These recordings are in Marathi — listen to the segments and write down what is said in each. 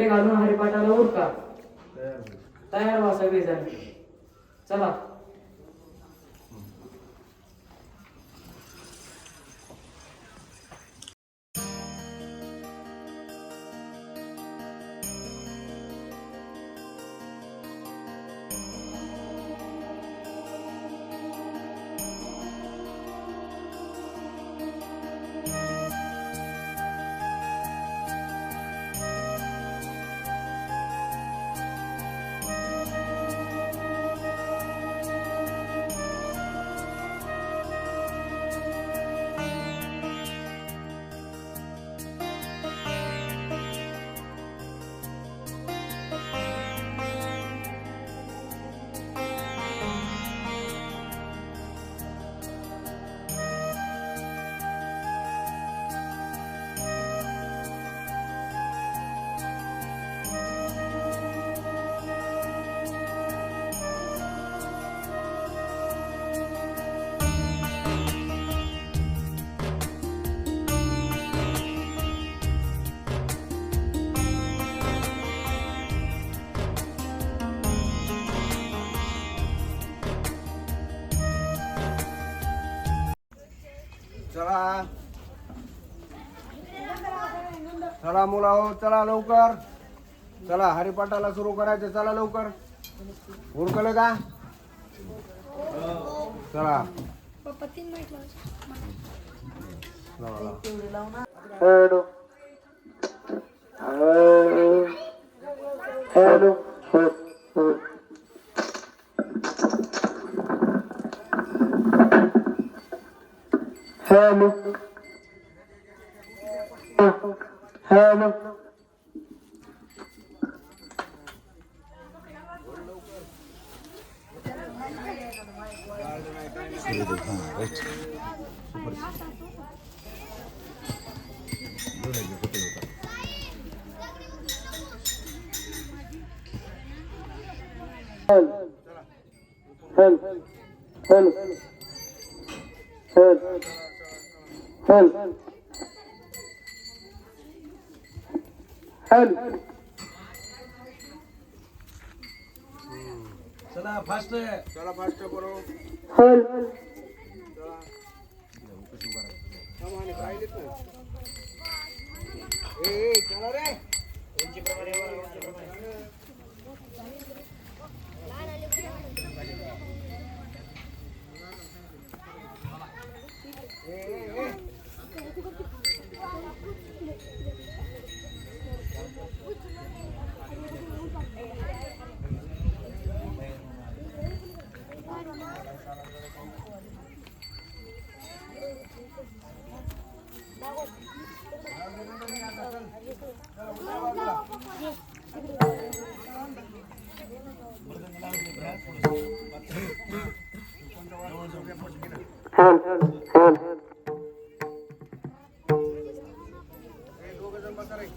कपडे घालून हरिपाठाला उरका. तयार व्हा सगळेजण. चला. चला. चला मुला हो चला लवकर. चला हरिपाठाला सुरू करायचं चला लवकर. उरकलं का चला. हॅलो. हॅलो. هالك. هالك. حلو حلو حلو حلو हॅलो। हॅलो। चला फास्ट चला फास्ट बरोबर. हॅलो। ए ए, चला रे. कृष्ण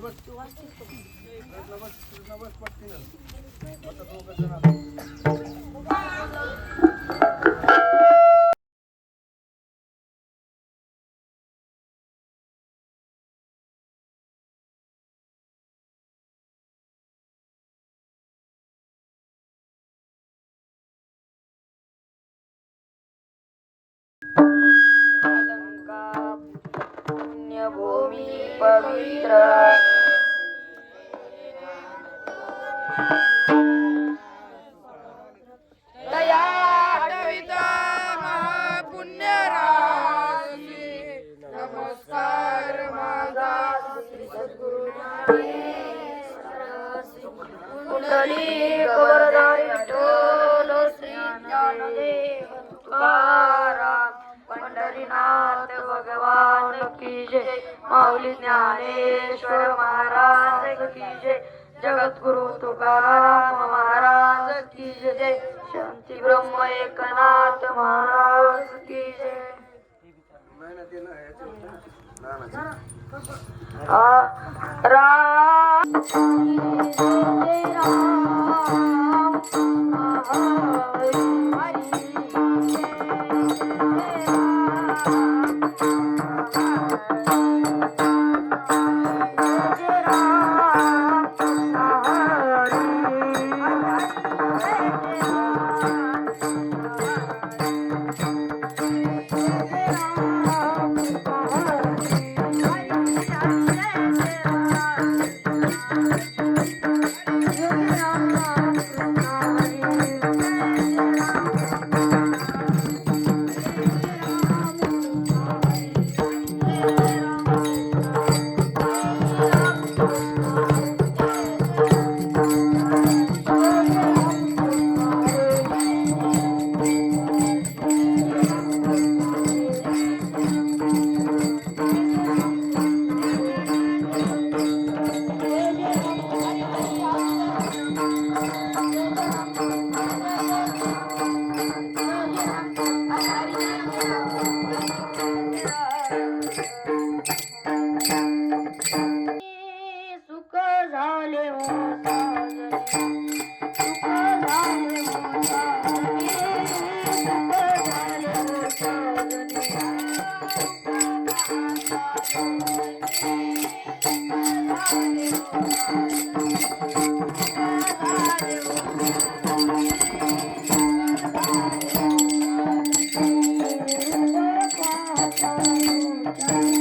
बस कृष्ण बस कृष्ण बस पटकीनं आता दोघ जण मी पवित्र. दया आठविता महापुण्य नमस्कार माझा कुंडली कवरदारी विठ्ठल श्री ज्ञानदेव तुकाराम पंढरीनाथ भगवान की जय. माऊली ज्ञानेश्वर महाराज की जय. जगद्गुरु तुकाराम महाराज की जय. शांती ब्रह्म एकनाथ महाराज की जय. राम. राम. Yeah.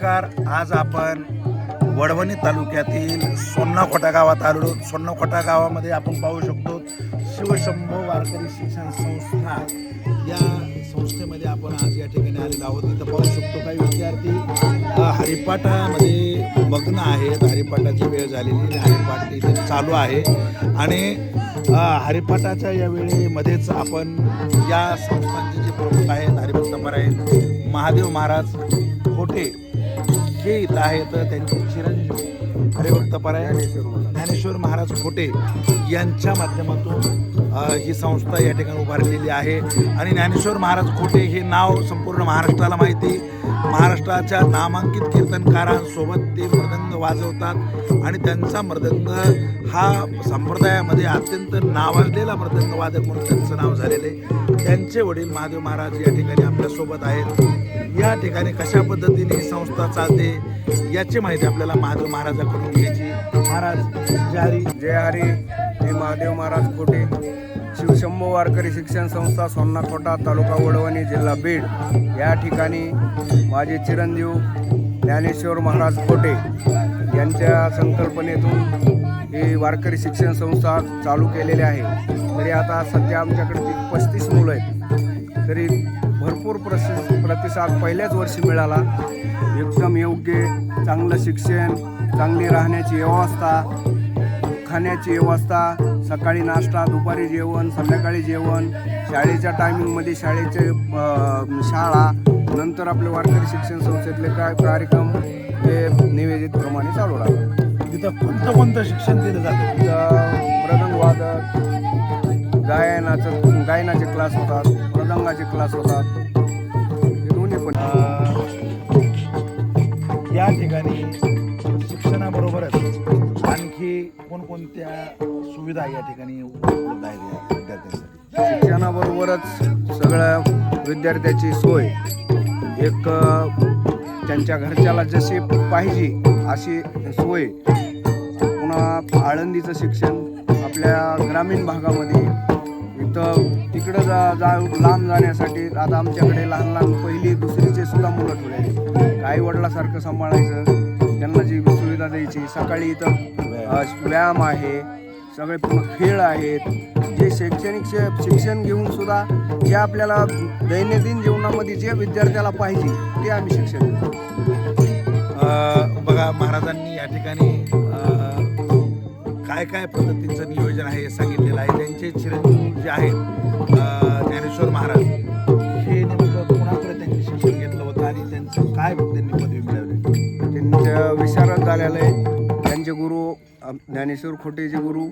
नमस्कार. आज आपण वडवणी तालुक्यातील सोन्नाखोटा गावात आलो सोन्नाखोटा गावामध्ये आपण पाहू शकतो शिवशंभो वारकरी शिक्षण संस्था या संस्थेमध्ये आपण आज या ठिकाणी आलेलो आहोत. इथं पाहू शकतो काही विद्यार्थी हरिपाठामध्ये मग्न आहेत. हरिपाठाची वेळ झालेली हरिपाठ इथे चालू आहे. आणि हरिपाठाच्या या वेळेमध्येच आपण या संस्थांचे जे प्रमुख आहेत हरिभक्तपर आहेत महादेव महाराज खोटे हे इथं आहेत त्यांचे चिरंजीव हरिभक्त हरिभक्तपराय ज्ञानेश्वर महाराज खोटे यांच्या माध्यमातून ही संस्था या ठिकाणी उभारलेली आहे. आणि ज्ञानेश्वर महाराज खोटे हे नाव संपूर्ण महाराष्ट्राला माहिती. महाराष्ट्राच्या नामांकित कीर्तनकारांसोबत ते मृदंग वाजवतात. आणि त्यांचा मृदंग हा संप्रदायामध्ये अत्यंत नावाजलेला मृदंग वादक म्हणून त्यांचं नाव झालेलं आहे. त्यांचे वडील महादेव महाराज या ठिकाणी आपल्यासोबत आहेत. या ठिकाणी कशा पद्धतीने ही संस्था चालते याची माहिती आपल्याला महादेव महाराजाकडून घ्यायची महाराज जय हरी. जय हरी. मी महादेव महाराज कोटे शिवशंभू वारकरी शिक्षण संस्था सोन्नाकोटा तालुका वडवणी जिल्हा बीड. या ठिकाणी माझे चिरंजीव ज्ञानेश्वर महाराज खोटे यांच्या संकल्पनेतून ही वारकरी शिक्षण संस्था चालू केलेली आहे. तरी आता सध्या आमच्याकडे ती पस्तीस मुलं आहेत. तरी भरपूर प्रस प्रतिसाद पहिल्याच वर्षी मिळाला. एकदम योग्य चांगलं शिक्षण चांगली राहण्याची व्यवस्था खाण्याची व्यवस्था सकाळी नाश्ता दुपारी जेवण संध्याकाळी जेवण शाळेच्या टायमिंगमध्ये शाळेचे शाळा नंतर आपले वारकरी शिक्षण संस्थेतले काय कार्यक्रम हे निवेदितप्रमाणे चालू राहतात. तिथं कोणतं कोणतं शिक्षण दिलं जातं? तिथं मृदंग वादक गायनाचं गायनाचे क्लास होतात मृदंगाचे क्लास होतात. हे दोन्ही पण. या ठिकाणी शिक्षणाबरोबरच आणखी कोणकोणत्या सुविधा या ठिकाणी उपलब्ध आहेत या विद्यार्थ्यांसाठी? शिक्षणाबरोबरच सगळ्या विद्यार्थ्याची सोय. एक त्यांच्या घरच्याला जशी पाहिजे अशी सोय. पुन्हा आळंदीचं शिक्षण आपल्या ग्रामीण भागामध्ये. इथं तिकडं जा जा लांब जाण्यासाठी आता आमच्याकडे लहान लहान पहिली दुसरीचे सुद्धा मुलं ठेवले आई वडिलासारखं सांभाळायचं. त्यांना जी सुविधा द्यायची सकाळी इथं व्यायाम. आहे सगळे खेळ आहेत. जे शैक्षणिक शिक्षण घेऊन सुद्धा जे आपल्याला दैनंदिन जीवनामध्ये जे विद्यार्थ्याला पाहिजे ते आम्ही शिक्षण देतो. बघा महाराजांनी या ठिकाणी काय काय पद्धतीचं नियोजन आहे हे सांगितलेलं आहे. त्यांचे चिरंजीव जे आहेत विशारद आहे त्यांचे गुरु ज्ञानेश्वर खोटेचे गुरु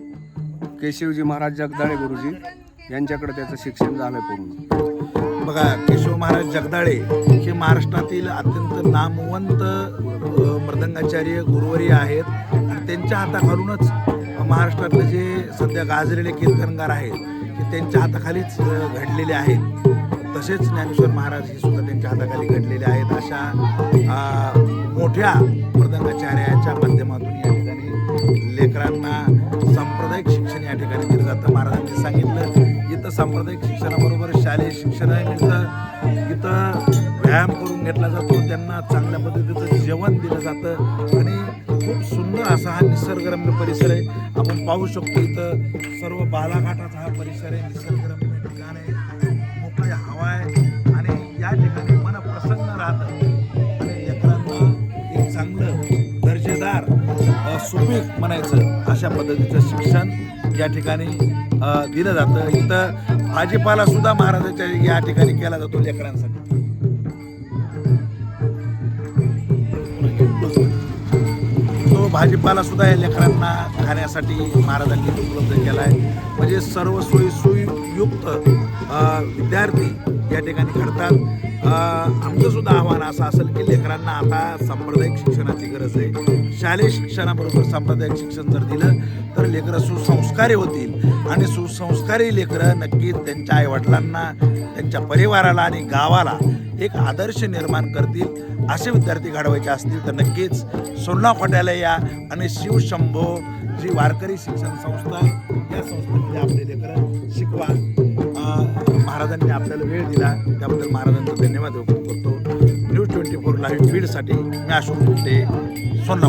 केशवजी महाराज जगदाळे गुरुजी यांच्याकडे त्याचं शिक्षण झालं पूर्ण. बघा केशव महाराज जगदाळे हे महाराष्ट्रातील अत्यंत नामवंत मृदंगाचार्य गुरुवरी आहेत. आणि त्यांच्या हाताखालूनच महाराष्ट्रातले जे सध्या गाजलेले कीर्तनगार आहेत ते त्यांच्या हाताखालीच घडलेले आहेत. तसेच ज्ञानेश्वर महाराज हे सुद्धा त्यांच्या हाताखाली घडलेले आहेत. अशा मोठ्या मृदंगाचार्याच्या माध्यमातून या ठिकाणी लेकरांना सांप्रदायिक शिक्षण या ठिकाणी दिलं जातं. महाराजांनी सांगितलं इथं सांप्रदायिक शिक्षणाबरोबर शालेय शिक्षण मिळतं इथं व्यायाम करून घेतला जातो त्यांना चांगल्या पद्धतीचं जेवण दिलं जातं आणि खूप सुंदर असा हा निसर्गरम्य परिसर आहे. आपण पाहू शकतो इथं सर्व बालाघाटाचा हा परिसर आहे निसर्गरम्य सुपीक म्हणायचं अशा पद्धतीचं शिक्षण या ठिकाणी दिलं जातं. इथं भाजीपाला सुद्धा महाराजाच्या या ठिकाणी केला जातो लेकरांसाठी. तो भाजीपाला सुद्धा या लेकरांना खाण्यासाठी महाराजांनी उपलब्ध केला आहे. म्हणजे सर्व सोयी सुयुक्त विद्यार्थी या ठिकाणी घडतात. आमचं सुद्धा आव्हान असं असेल की लेकरांना आता सांप्रदायिक शिक्षणाची गरज आहे. शालेय शिक्षणाबरोबर सांप्रदायिक शिक्षण जर दिलं तर लेकरं सुसंस्कारी होतील. आणि सुसंस्कारी लेकरं नक्कीच त्यांच्या आईवडिलांना त्यांच्या परिवाराला आणि गावाला एक आदर्श निर्माण करतील. असे विद्यार्थी घडवायचे असतील तर नक्कीच सोन्ना खोट्याला या आणि शिवशंभो जी वारकरी शिक्षण संस्था या संस्थेमध्ये आपले लेकरं शिकवा. महाराजांनी आपल्याला वेळ दिला त्याबद्दल महाराजांचा धन्यवाद व्यक्त करतो. न्यूज ट्वेंटी फोर लाईव्ह बीडसाठी मी अशोक कुठे सोन्ना